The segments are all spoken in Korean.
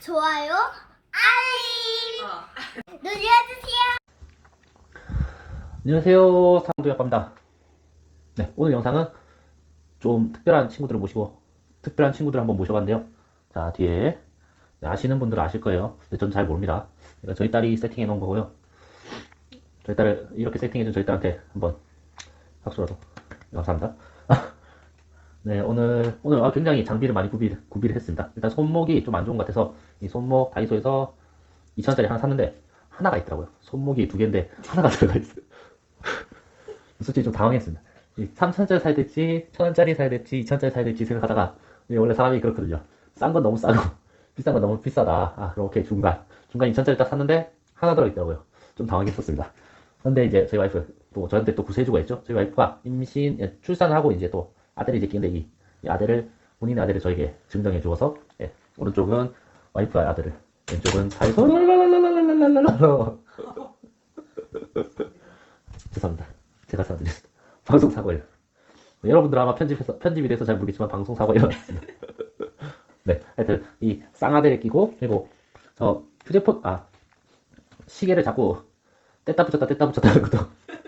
좋아요, 알림 어. 눌러주세요. 안녕하세요. 상도약과입니다. 네, 오늘 영상은 좀 특별한 친구들을 모시고 특별한 친구들을 한번 모셔봤는데요. 자, 뒤에 네, 아시는 분들은 아실 거예요. 근데 전 잘 모릅니다. 그러니까 저희 딸이 세팅해 놓은 거고요. 저희 딸을 이렇게 세팅해 준 저희 딸한테 한번 박수라도 감사합니다. 네, 오늘 오늘 아, 굉장히 장비를 많이 구비, 구비를 했습니다. 일단 손목이 좀 안 좋은 것 같아서 이 손목 다이소에서 2,000원짜리 하나 샀는데 하나가 있더라고요. 손목이 두 개인데 하나가 들어가 있어요. 솔직히 좀 당황했습니다. 3천원짜리 사야 될지, 1000원짜리 사야 될지, 2000원짜리 사야 될지 생각하다가, 이게 원래 사람이 그렇거든요. 싼 건 너무 싸고, 비싼 건 너무 비싸다. 아, 그렇게 중간. 중간 2000원짜리 딱 샀는데, 하나 들어있더라고요. 좀 당황했었습니다. 근데 이제 저희 와이프, 또 저한테 또 구세주가 있죠. 저희 와이프가 임신, 예, 출산을 하고 이제 또 아들이 이 새끼인데 이, 이 아들을 본인의 아들을 저에게 증정해 주어서 예, 오른쪽은 와이프의 아들을 왼쪽은 자에서 죄송합니다. 제가 사드렸습니다. 방송 사고예요. 여러분들 아마 편집해서 편집이 돼서 잘 모르겠지만 방송 사고요 네, 하여튼 이 쌍아들을 끼고 그리고 저 휴대폰 아 시계를 자꾸 뗐다 붙였다 뗐다 붙였다 하는 것도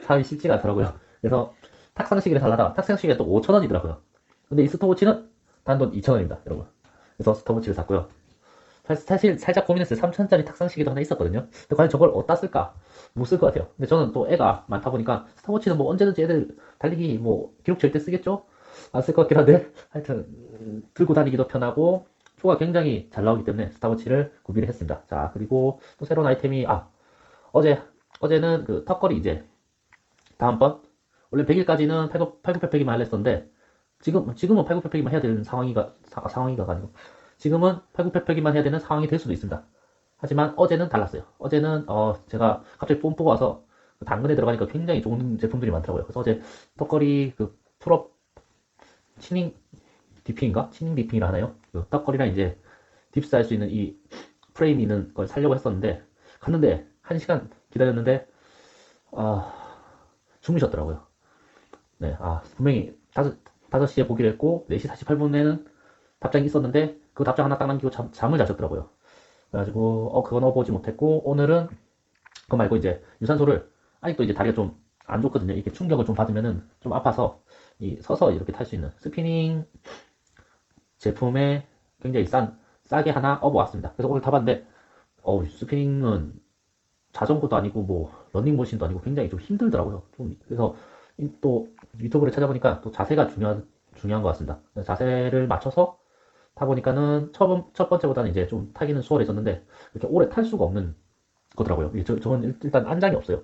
사람이 쉽지가 않더라고요. 그래서 탁상 시계를 살라다가 탁상 시계가 또 5,000원이더라고요. 근데 이 스톱워치는 단돈 2,000원입니다, 여러분. 그래서 스톱워치를 샀고요. 사- 사실 살짝 고민했어요. 3,000원짜리 탁상 시계도 하나 있었거든요. 근데 과연 저걸 어디다 쓸까? 못 쓸 것 같아요. 근데 저는 또 애가 많다 보니까 스톱워치는 뭐 언제든지 애들 달리기 뭐 기록 잴때 쓰겠죠? 안 쓸 것 같긴 한데 하여튼 음, 들고 다니기도 편하고 표가 굉장히 잘 나오기 때문에 스타워치를 구비를 했습니다. 자 그리고 또 새로운 아이템이 아 어제 어제는 그 턱걸이 이제 다음번 원래 100일까지는 팔굽 팔굽혀펴기만 하려 했었는데 지금 지금은 팔굽혀펴기만 해야 되는 상황이가 사- 상황이가 아니고 지금은 팔굽혀펴기만 해야 되는 상황이 될 수도 있습니다. 하지만 어제는 달랐어요. 어제는 어 제가 갑자기 뽐뿌가 와서 그 당근에 들어가니까 굉장히 좋은 제품들이 많더라고요. 그래서 어제 턱걸이 그 풀업 치닝 디핑인가? 치닝 디핑이라 하나요? 그 턱걸이랑 이제 딥스 할 수 있는 이 프레임이 있는 걸 살려고 했었는데 갔는데 한 시간 기다렸는데 아 주무셨더라고요. 네, 아 분명히 다섯 다섯 시에 보기로 했고 4시 48분에는 답장이 있었는데 그 답장 하나 딱 남기고 잠, 잠을 자셨더라고요. 그래가지고 어 그건 어보지 못했고 오늘은 그거 말고 이제 유산소를 아직도 이제 다리가 좀 안 좋거든요. 이렇게 충격을 좀 받으면은 좀 아파서 이 서서 이렇게 탈 수 있는 스피닝 제품에 굉장히 싼 싸게 하나 업어왔습니다. 그래서 오늘 타봤는데 어 스피닝은 자전거도 아니고 뭐 러닝머신도 아니고 굉장히 좀 힘들더라고요. 좀 그래서 이- 또 유튜브를 찾아보니까 또 자세가 중요한 중요한 것 같습니다. 자세를 맞춰서 타보니까는 첫, 첫 번째보다는 이제 좀 타기는 수월해졌는데 이렇게 오래 탈 수가 없는 거더라고요. 저, 저는 일- 일단 안장이 없어요.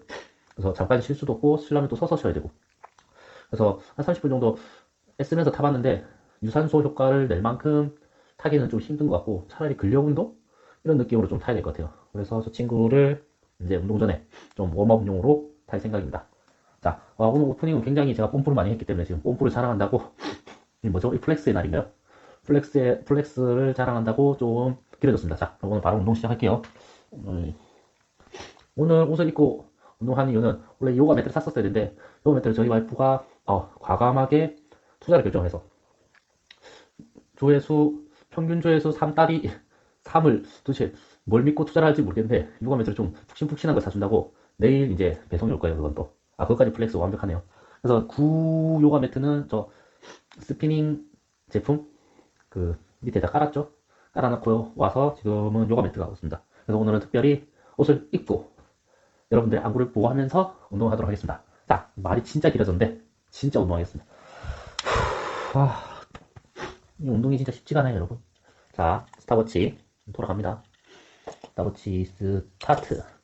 그래서 잠깐 쉴 수도 없고 쉬려면 또 서서 쉬어야 되고 그래서 한 30분 정도 애쓰면서 타봤는데 유산소 효과를 낼 만큼 타기는 좀 힘든 것 같고 차라리 근력 운동 이런 느낌으로 좀 타야 될 것 같아요. 그래서 저 친구를 이제 운동 전에 좀 웜업용으로 탈 생각입니다. 자, 아, 오늘 오프닝은 굉장히 제가 뽐뿌를 많이 했기 때문에 지금 뽐뿌를 자랑한다고 이 뭐죠? 이 플렉스의 날인가요? 플렉스의 플렉스를 자랑한다고 좀 길어졌습니다. 자, 오늘 바로 운동 시작할게요. 오늘, 오늘 옷을 입고 운동하는 이유는 원래 요가 매트를 샀었어야 되는데 요가 매트를 저희 와이프가 어, 과감하게 투자를 결정해서 조회수 평균 조회수 3달이 3을 도대체 뭘 믿고 투자를 할지 모르겠는데 요가 매트를 좀 푹신푹신한 걸 사준다고 내일 이제 배송이 올 거예요 그건 또. 아 그것까지 플렉스 완벽하네요. 그래서 구 요가 매트는 저 스피닝 제품 그 밑에다 깔았죠. 깔아놓고 와서 지금은 요가 매트가 없습니다. 그래서 오늘은 특별히 옷을 입고 여러분들의 안구를 보호하면서 운동하도록 하겠습니다. 자, 말이 진짜 길어졌는데 진짜 운동하겠습니다. 아, 이 운동이 진짜 쉽지가 않아요, 여러분. 자, 스타워치 돌아갑니다. 스타워치 스타트.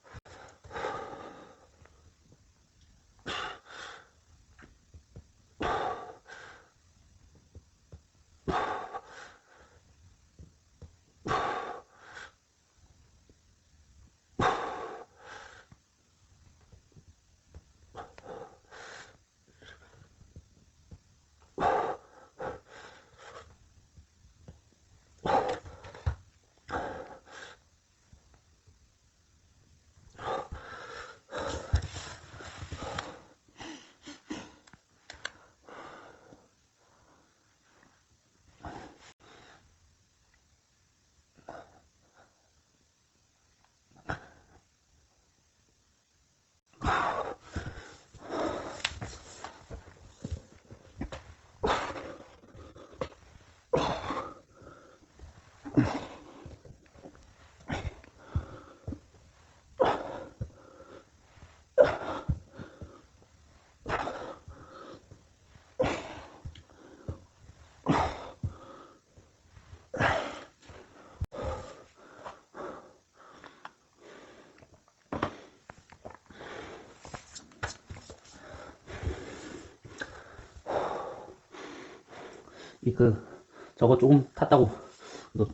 이 그 저거 조금 탔다고 또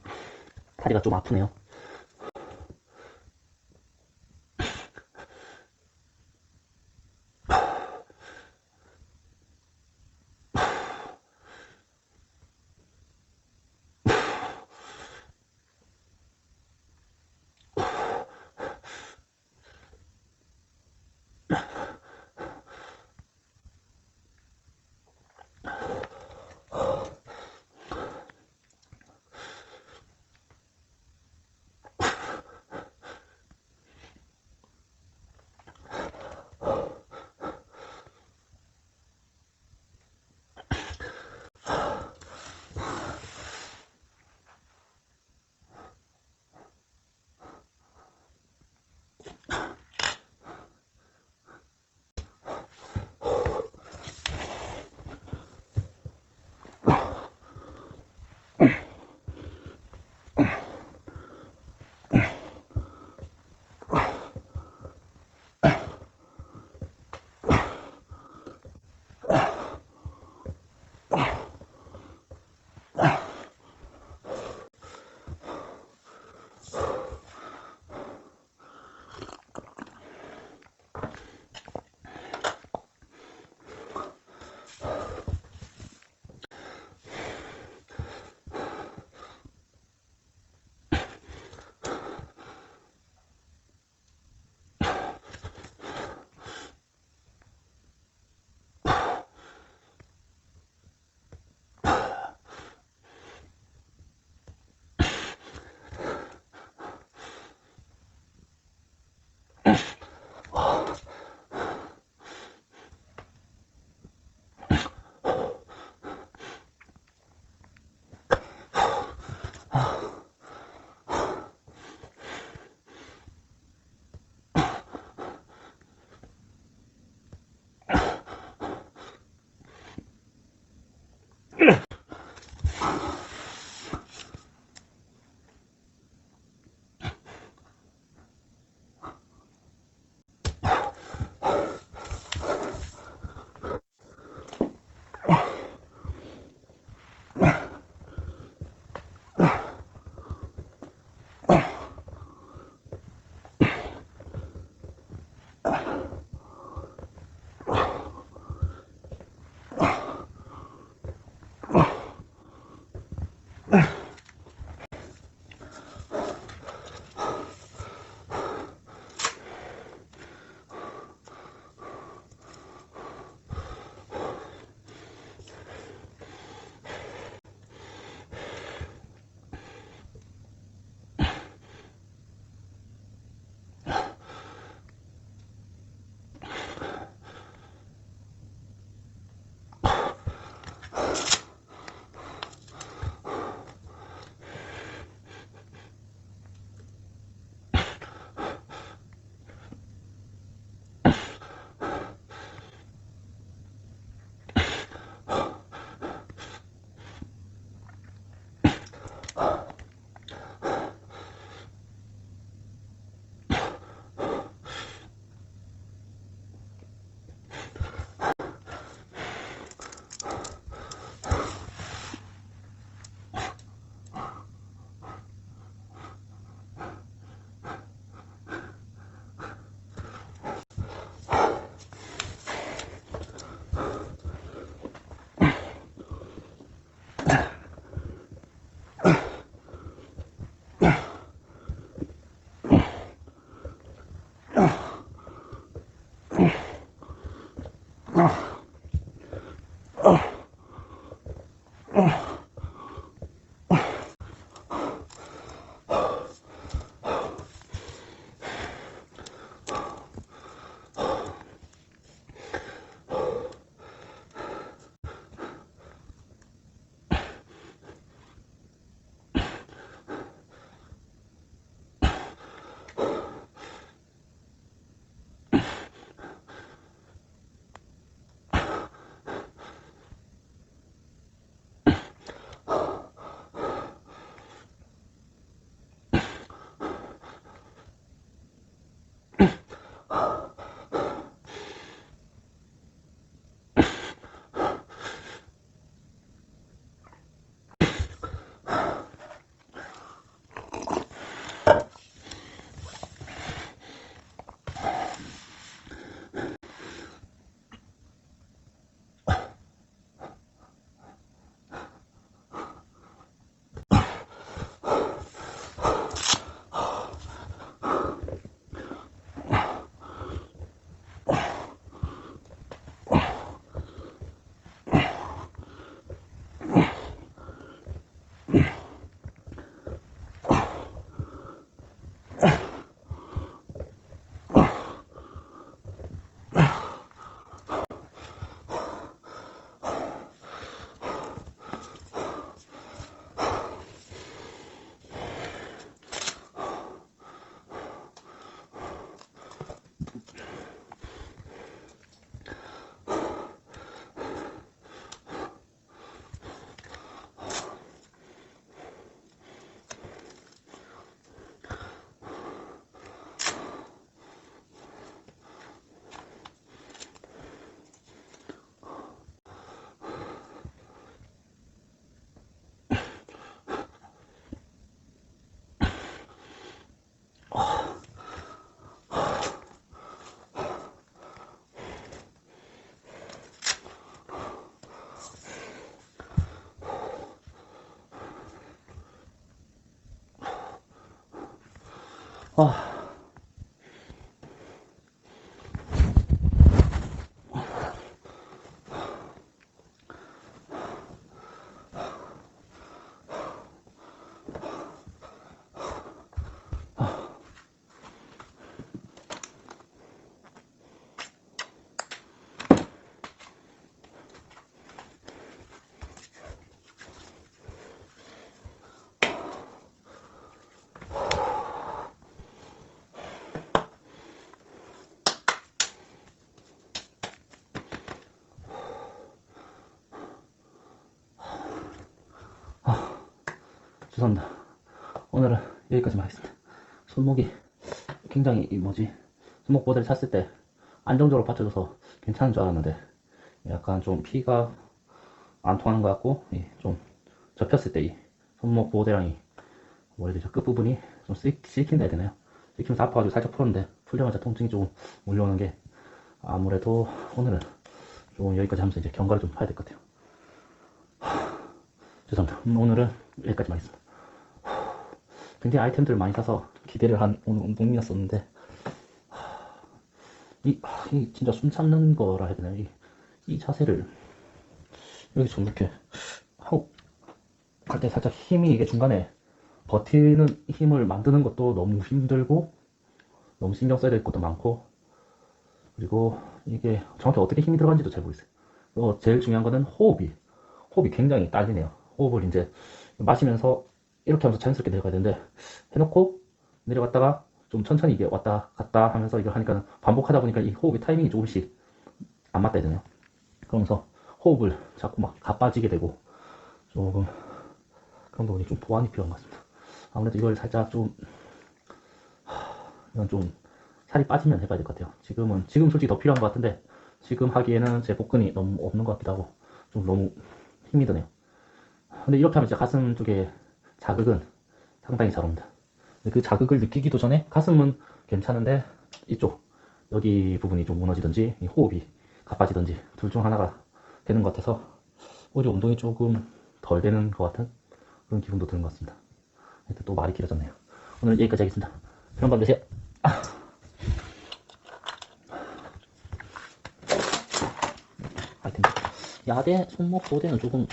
다리가 좀 아프네요. Oh. Oh. Oh. oh. Yeah. 아. 죄송합니다. 오늘은 여기까지만 하겠습니다. 손목이 굉장히 이 뭐지 손목 보드를 찼을 때 안정적으로 받쳐줘서 괜찮은 줄 알았는데 약간 좀 피가 안 통하는 것 같고 이좀 접혔을 때 이 손목 보호대랑이 뭐라 해야 끝부분이 좀 씩- 씩힌다 해야 되나요? 씩히면서 아파가지고 살짝 풀었는데 풀려마자 통증이 조금 몰려오는 게 아무래도 오늘은 좀 여기까지 하면서 이제 경과를 좀 봐야 될 것 같아요. 죄송합니다. 음, 오늘은 여기까지만 하겠습니다. 굉장히 아이템들을 많이 사서 기대를 한 오늘 운동이었었는데 이, 아, 이 진짜 숨 참는 거라 해야 되나요? 이, 이 자세를 여기 좀 이렇게 하고 갈 때 살짝 힘이 이게 중간에 버티는 힘을 만드는 것도 너무 힘들고 너무 신경 써야 될 것도 많고 그리고 이게 정확히 어떻게 힘이 들어간지도 잘 모르겠어요. 어, 제일 중요한 거는 호흡이 호흡이 굉장히 딸리네요. 호흡을 이제 마시면서 이렇게 하면서 자연스럽게 내려가야 되는데 해놓고 내려갔다가 좀 천천히 이게 왔다 갔다 하면서 이걸 하니까 반복하다 보니까 이 호흡의 타이밍이 조금씩 안 맞다 해야 되나요? 그러면서 호흡을 자꾸 막 가빠지게 되고 조금 그런 부분이 좀 보완이 필요한 것 같습니다. 아무래도 이걸 살짝 좀 하, 이건 좀 살이 빠지면 해봐야 될 것 같아요. 지금은 지금 솔직히 더 필요한 것 같은데 지금 하기에는 제 복근이 너무 없는 것 같기도 하고 좀 너무 힘이 드네요. 근데 이렇게 하면 이제 가슴 쪽에 자극은 상당히 잘 옵니다. 그 자극을 느끼기도 전에 가슴은 괜찮은데 이쪽 여기 부분이 좀 무너지든지 이 호흡이 가빠지든지 둘 중 하나가 되는 것 같아서 오히려 운동이 조금 덜 되는 것 같은 그런 기분도 드는 것 같습니다. 하여튼 또 말이 길어졌네요. 오늘 여기까지 하겠습니다. 좋은 밤 되세요. 아. 야대 손목 보대는 조금